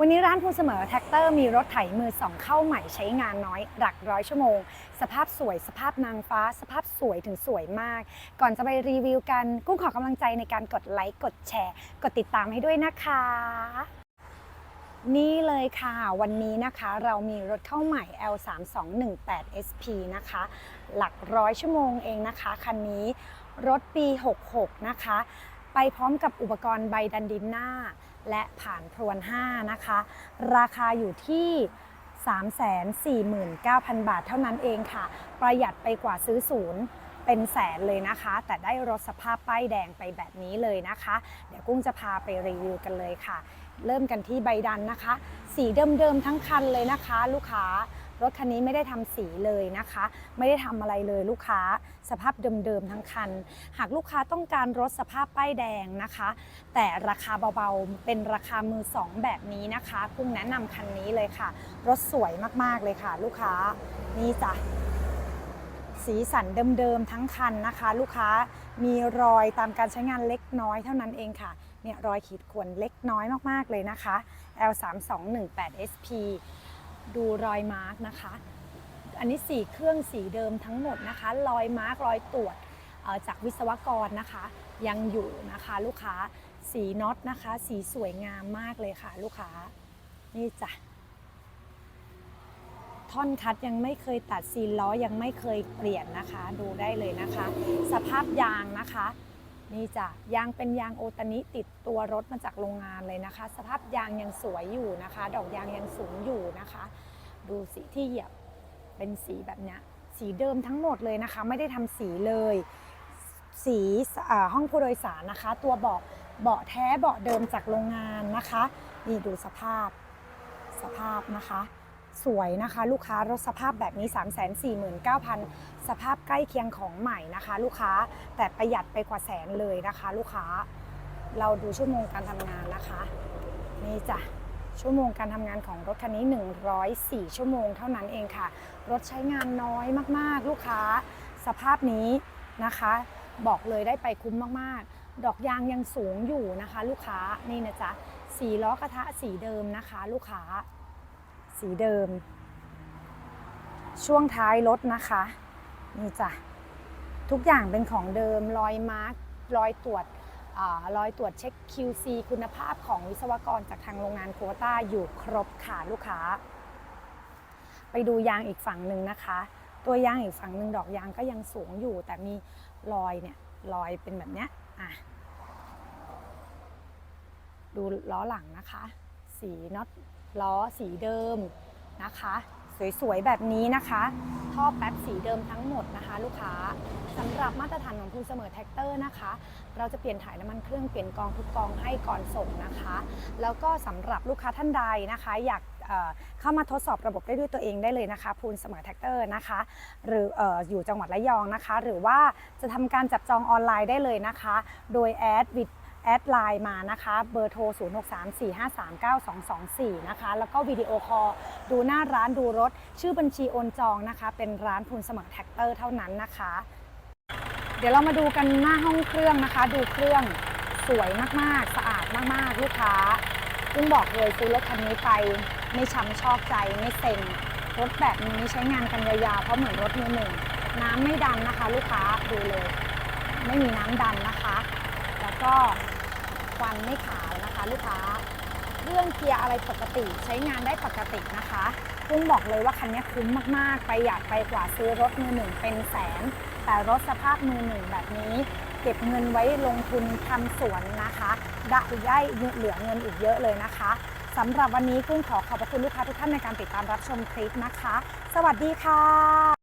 วันนี้ร้านพูนเสมอแท็กเตอร์มีรถไถมือสองเข้าใหม่ใช้งานน้อย หลักร้อยชั่วโมง สภาพสวยสภาพนางฟ้า สภาพสวยถึงสวยมาก ก่อนจะไปรีวิวกันกุ้งขอกำลังใจในการกดไลค์กดแชร์ กดติดตามให้ด้วยนะคะนี่เลยค่ะ วันนี้นะคะเรามีรถเข้าใหม่ L3218 SP นะคะ หลักร้อยชั่วโมงเองนะคะคันนี้รถปี 66 นะคะ ไปพร้อมกับอุปกรณ์ใบดันดินหน้า และผ่านพรวน 5 นะคะ ราคาอยู่ที่ 349,000 บาทเท่านั้นเองค่ะ ประหยัดไปกว่าซื้อศูนย์เป็นแสนเลยนะคะ แต่ได้รถสภาพป้ายแดงไปแบบนี้เลยนะคะ เดี๋ยวกุ้งจะพาไปรีวิวกันเลยค่ะ เริ่มกันที่ใบดันนะคะ สีเดิมๆทั้งคันเลยนะคะ ลูกค้า รถคันนี้ไม่ได้ทำสีเลยนะคะ ไม่ได้ทำอะไรเลยลูกค้าสภาพเดิมๆทั้งคัน หากลูกค้าต้องการรถสภาพป้ายแดงนะคะ แต่ราคาเบาๆเป็นราคามือสองแบบนี้นะคะกุ้งแนะนำคันนี้เลยค่ะ รถสวยมากๆเลยค่ะ ลูกค้านี่จ้ะสีสันเดิมๆทั้งคันนะคะ ลูกค้ามีรอยตามการใช้งานเล็กน้อยเท่านั้นเองค่ะเนี่ยรอยขีดข่วนเล็กน้อยมากๆเลยนะคะ L3218 SP ดูรอยมาร์กนะคะ อันนี้สีเครื่องสีเดิมทั้งหมดนะคะ รอยมาร์กรอยตรวจจากวิศวกรนะคะ ยังอยู่นะคะลูกค้าสีน็อตนะคะ สีสวยงามมากเลยค่ะ ลูกค้านี่จ้ะท่อนคัดยังไม่เคยตัดซีนล้อยังไม่เคยเปลี่ยนนะคะ ดูได้เลยนะคะ สภาพยางนะคะ นี่จ้ะยางเป็นยางโอตานิติดตัวรถมาจากโรงงานเลยนะคะ สภาพยางยังสวยอยู่นะคะ ดอกยางยังสูงอยู่นะคะ ดูสีที่เหยียบเป็นสีแบบเนี้ยสีเดิมทั้งหมดเลยนะคะ ไม่ได้ทำสีเลย สีห้องผู้โดยสารนะคะ ตัวเบาะเบาะแท้เบาะเดิมจากโรงงานนะคะ นี่ดูสภาพสภาพนะคะ สวยนะคะ ลูกค้ารถสภาพแบบนี้ 349,000 สภาพใกล้เคียงของใหม่นะคะ ลูกค้าแต่ประหยัดไปกว่าแสนเลยนะคะ ลูกค้าเราดูชั่วโมงการทำงานนะคะ นี่จ้ะชั่วโมงการทำงานของรถคันนี้ 104 ชั่วโมงเท่านั้นเองค่ะ รถใช้งานน้อยมากๆ ลูกค้า สภาพนี้นะคะ บอกเลยได้ไปคุ้มมากๆ ดอกยางยังสูงอยู่นะคะ ลูกค้านี่นะจ๊ะสีล้อกระทะสีเดิมนะคะ ลูกค้า สีเดิม ช่วงท้ายรถนะคะ นี่จ้ะ ทุกอย่างเป็นของเดิมรอยมาร์กรอยตรวจอารอยตรวจเช็ค QC คุณภาพของวิศวกรจากทางโรงงานโคต้าอยู่ครบค่ะลูกค้า ไปดูยางอีกฝั่งหนึ่งนะคะ ตัวยางอีกฝั่งหนึ่งดอกยางก็ยังสูงอยู่ แต่มีรอยเนี่ยรอยเป็นแบบเนี้ยอะดูล้อหลังนะคะ สีน็อตล้อสีเดิมนะคะ สวยๆแบบนี้นะคะ ท่อแป๊บสีเดิมทั้งหมดนะคะ ลูกค้าสำหรับมาตรฐานของคุณเสมอแท็กเตอร์นะคะ เราจะเปลี่ยนถ่ายน้ำมันเครื่องเปลี่ยนกองทุกกองให้ก่อนส่งนะคะ แล้วก็สำหรับลูกค้าท่านใดนะคะ อยากเข้ามาทดสอบระบบได้ด้วยตัวเองได้เลยนะคะพูนเสมอแท็กเตอร์นะคะ หรือออยู่จังหวัดระยองนะคะ หรือว่าจะทำการจับจองออนไลน์ได้เลยนะคะ โดยแอดวิด แอดไลน์มานะคะเบอร์โทร 0634539224 นะคะ แล้วก็วิดีโอคอลดูหน้าร้านดูรถ ชื่อบัญชีโอนจองนะคะ เป็นร้านพูนเสมอแท็กเตอร์เท่านั้นนะคะ เดี๋ยวเรามาดูกันหน้าห้องเครื่องนะคะ ดูเครื่องสวยมากๆ สะอาดมากๆ ลูกค้าซึ่งบอกเลยซื้อรถคันนี้ไป ไม่ช้ำชอกใจไม่เซ็งรถแบบนี้ใช้งานกันยาวๆเพราะเหมือนรถมือหนึ่งน้ำไม่ดันนะคะ ลูกค้าดูเลย ไม่มีน้ำดันนะคะ แล้วก็ ควันไม่ขาวนะคะ ลูกค้าเครื่องเกียร์อะไรปกติใช้งานได้ปกตินะคะพุ่งบอกเลยว่าคันนี้คุ้มมากๆประหยัดไปกว่าซื้อรถมือหนึ่งเป็นแสน แต่รถสภาพมือหนึ่งแบบนี้ เก็บเงินไว้ลงทุนทำสวนนะคะได้ได้เหลือเงินอีกเยอะเลยนะคะสำหรับวันนี้กุ้งขอขอบพระคุณลูกค้าทุกท่านในการติดตามรับชมคลิปนะคะ สวัสดีค่ะ